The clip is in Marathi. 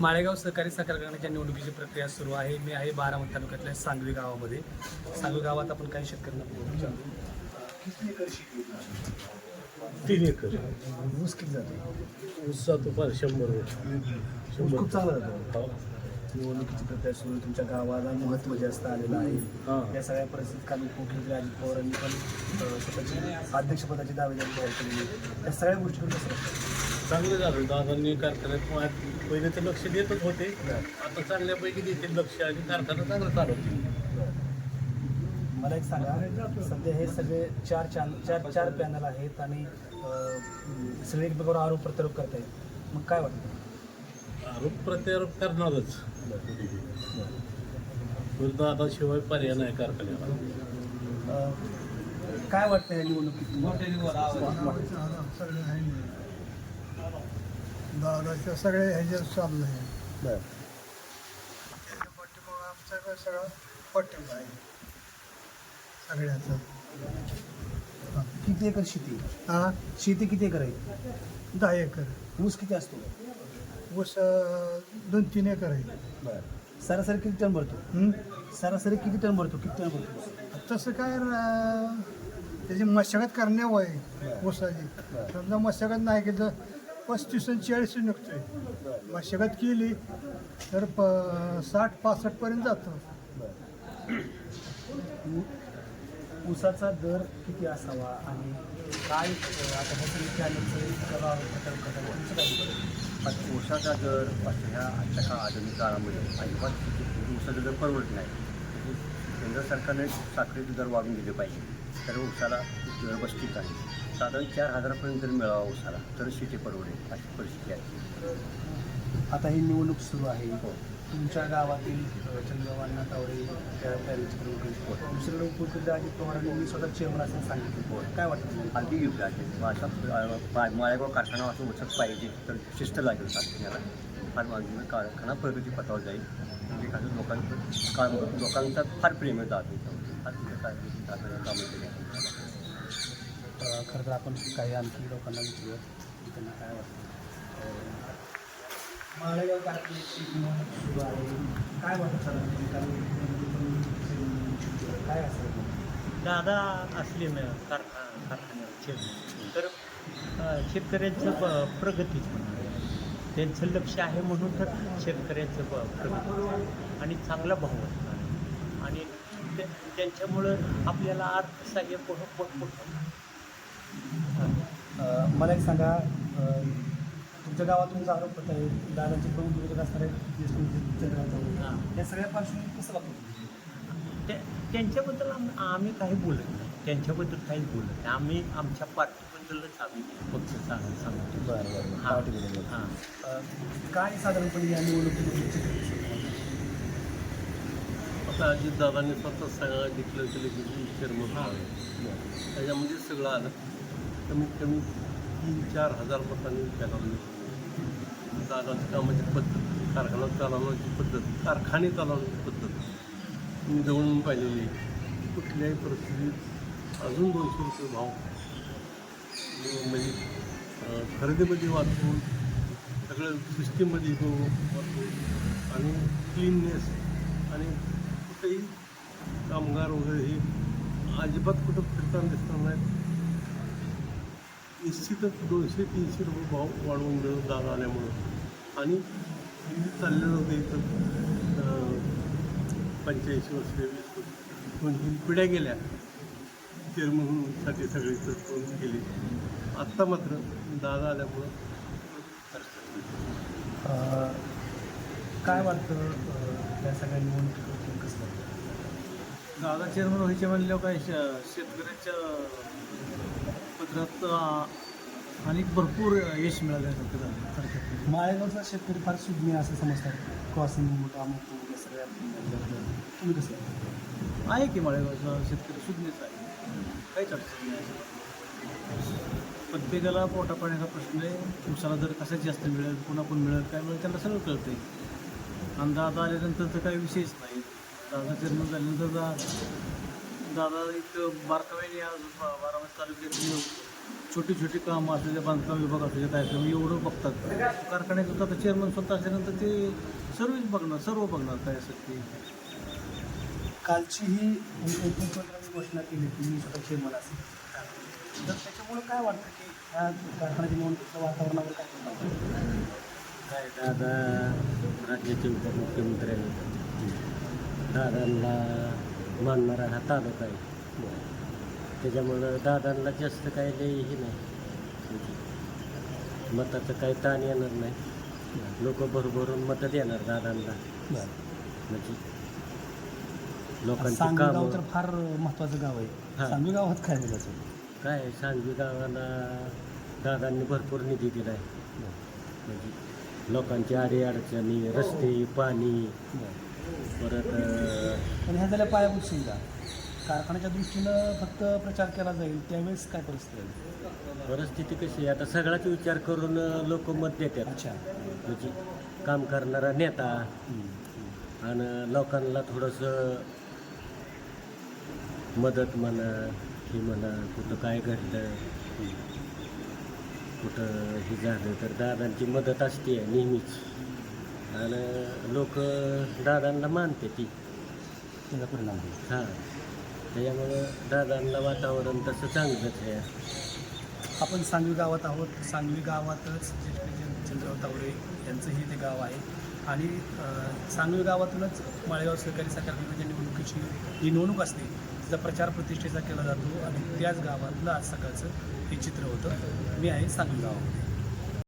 माळेगाव सहकारी साखर कारखान्याच्या निवडणुकीची प्रक्रिया सुरू आहे. मी आहे बारामती तालुक्यातल्या सांगवी गावामध्ये. सांगवी गावात आपण काही शेतकऱ्यांना? तीन एकर. ऊस किती जातो? ऊस जातो फार शंभर खूप चांगला जातो. हो. निवडणुकीची प्रक्रिया सुरू आहे. तुमच्या गावाला महत्त्व जास्त आलेलं आहे. या सगळ्या परिस्थितीत काल उपमुख्यमंत्री अजित पवारांनी पण स्वतःची अध्यक्षपदाची दावेदारी जाहीर केलेली या सगळ्या गोष्टीकडे कसं? चांगलं झालं. दादांनी कारखान्यात मा- पहिले तर लक्ष देतच होते. आता चांगल्यापैकी देतील लक्ष आणि कारखाना चांगला चालवतील. मला एक सांगा. सध्या हे सगळे चार चान चार चार पॅनल आहेत आणि सगळे एकमेकावर आरोप प्रत्यारोप करतायत. मग काय वाटतं? आरोप प्रत्यारोप करणारच. पण दादाशिवाय पर्याय नाही कारखान्याला. काय वाटतं या निवडणुकीत? सगळे आहे दादाच्या सगळे ह्याच्यात चाललं आहे. बरं. त्याच्या पाठीमागं सगळं पाठिंबा आहे सगळ्याचं. किती एकर शेती? हा? शेती किती एकर आहे? दहा एकर. ऊस किती असतो? ऊस अं, दोन तीन एकर आहे. बरं. सरासरी किती टन भरतो? हं? सरासरी किती टन भरतो? किती टन भरतो? तसं काय अं, त्याची मशागत करण्यावर आहे ऊसाची समजा मशागत नाही केली तर पस्तीस आणि चाळीस निघतोय. मशागत केली तर प साठ पासष्टपर्यंत जातो. ऊ- ऊसाचा दर किती असावा? आणि काय अ, आता तुमचं काय? मत आहे? दर आता ह्या आजच्या काळ आधुनिक काळामध्ये अजिबात ऊसाचा दर परवडत नाही. म्हणजे केंद्र सरकारने साखरेचे दर वाढून दिले पाहिजे. तर ऊसाला दर बसतील आहे. साधारण चार हजारापर्यंत जर मिळावा ऊसाला तर शेती परवडेल अशी परिस्थिती आहे. आता ही निवडणूक सुरू आहे. तुमच्या गावातील चंद्रबाबांना तावडे त्या पॅरेंट्स दुसरीकडे उपमुख्यमंत्री अजित पवारांनी मी स्वतः चेअरमन असं सांगितलं. काय वाटतं? अगदी योग्य आहे माळेगाव कारखाना असं उचत पाहिजे तर शिस्त लागेल कारखान्याला माझी कारखाना प्रगती पथावर जाईल. म्हणजे काही लोकांचं काम लोकांचा फार प्रेम कारखान्याची कामं केली खरं तर आपण काही आणखी लोकांना विचारूया त्यांना काय वाटतं? माळेगाव कारखान्याची निवडणूक सुरू आहे. काय वाटतं काय असेल? दादा असले कारखा कारखान्यावर शेत तर शेतकऱ्यांचं प- प्रगतीच त्यांचं लक्ष आहे म्हणून तर शेतकऱ्यांचं प- प्रगती आणि चांगला भाव असणार आणि ते- त्यांच्यामुळं आपल्याला अर्थसहाय्य पोट अ, मला एक सांगा तुमच्या गावातून जो आरोप होत आहे दादाचे प्रमुख विरोधक असणारे चौधरी. हां. या सगळ्या पार्श्वभूमीवर कसं तुम्ही? त्या त्यांच्याबद्दल आम आम्ही काही बोलत नाही. त्यांच्याबद्दल काहीच बोलत नाही. आम्ही आमच्या पार्टीबद्दलच आम्ही फक्त सांग सांगतो. हां. हां. अ, काय साधारणपणे या निवडणुकीमध्ये अजित दादांनी स्वतः सगळं डिक्लेअर केलं की चेअरमन आहे त्याच्यामध्ये सगळं आलं. कमीत कमी तीन चार हजार मतांनी त्याला दादाची कामाची पद्धत कारखाना चालवण्याची पद्धत कारखाने चालवण्याची पद्धत मी जवळून पाहिलेली कुठल्याही परिस्थितीत अजून दोनशे रुपये भाव म्हणजे खरेदीमध्ये वाचून सगळं सिस्टीममध्ये तो आणि क्लीननेस आणि कुठेही कामगार वगैरे हे अजिबात कुठं फिरताना दिसणार नाहीत. निश्चितच दोनशे तीनशे रुपये भाव वाढवून देऊन दादा आल्यामुळं आणि चाललेलं होतं इथं पंच्याऐंशी वर्ष वीस वर्ष. तीन पिढ्या गेल्या चेअरमनसाठी सगळी करून केली आत्ता मात्र दादा आल्यामुळं काय वाटतं अ, या सगळ्या निवडणुकीबद्दल कसं दादा चेअरमन व्हायचे म्हणल्यावर काय शेतकऱ्याच्या पत्रात आणि भरपूर यश मिळाल्यासारखं झालं थोडक्यात. माळेगावचा शेतकरी फार सुज्ञ असं समजतात. क्रॉसिंग अमुक या सगळ्या तुम्ही कसं आहे? आहे की माळेगावचा शेतकरी सुज्ञच आहे? काहीच अडचण नाही प्रत्येकाला पोटा पाण्याचा प्रश्न आहे. उसाला दर कशात जास्त मिळेल पुन्हा पण मिळेल काय मिळेल त्यांना सगळं कळतंय. आणि दादा आल्यानंतर तर काही विषयच नाही. दादा चेअरमन झाल्यानंतर दा दादा एक बारकाव्याने आज बा- बारामती तालुक्यात छोटी छोटी कामं असू द्या बांधकाम विभाग असू द्या काय असू एवढं बघतात. कारखान्यात होता तर चेअरमन स्वतः असल्यानंतर ते सर्वच बघणार सर्व बघणार काय असेल ते. कालची ही मुख्यमंत्र्यांनी घोषणा केली की मी स्वतः चेअरमन असेल. तर त्याच्यामुळे काय वाटतं की ह्या कारखान्याच्या निवडणुकीच्या वातावरणावर काय परिणाम? काय दादा राज्याचे उपमुख्यमंत्र्यांनी दादांना मानणारा हा तालुका आहे. त्याच्यामुळं दादांना जास्त काही लयही नाही. मताचं काही ताण येणार नाही. लोक भरभरून मतं देणार दादांना. म्हणजे लोकांची कामं तर फार महत्वाचं गाव आहे. सांगवी गावात काय बोलायचं काय सांगवी गावाला दादांनी भरपूर निधी दिला आहे म्हणजे लोकांची आडी अडचणी रस्ते पाणी परत पण ह्या झाल्या पायाभूत सुविधा. कारखान्याच्या दृष्टीनं फक्त प्रचार केला जाईल त्यावेळेस काय परिस्थिती आहे? परिस्थिती कशी आहे? आता सगळाच विचार करून लोक मत देतात. अच्छा. म्हणजे काम करणारा नेता आणि लोकांना थोडंसं मदत म्हणा हे म्हणा कुठं काय घडलं कुठं हे झालं तर दादांची मदत असते नेहमीच. आणि लोक दादांना मानते ती. त्याचा परिणाम होईल. हां. त्याच्यामुळं दादांना वातावरण तसं चांगलंच आहे. आपण सांगवी गावात आहोत. सांगवी गावातच जे चंद्रराव तावरे यांचंही ते गाव आहे. आणि अ, सांगवी गावातूनच माळेगाव सहकारी साखर कारखान्याच्या निवडणुकीची जी निवडणूक असते तिचा प्रचार प्रतिष्ठेचा केला जातो. आणि त्याच गावातलं आज सकाळचं हे चित्र होतं. मी आहे सांगवी गावामध्ये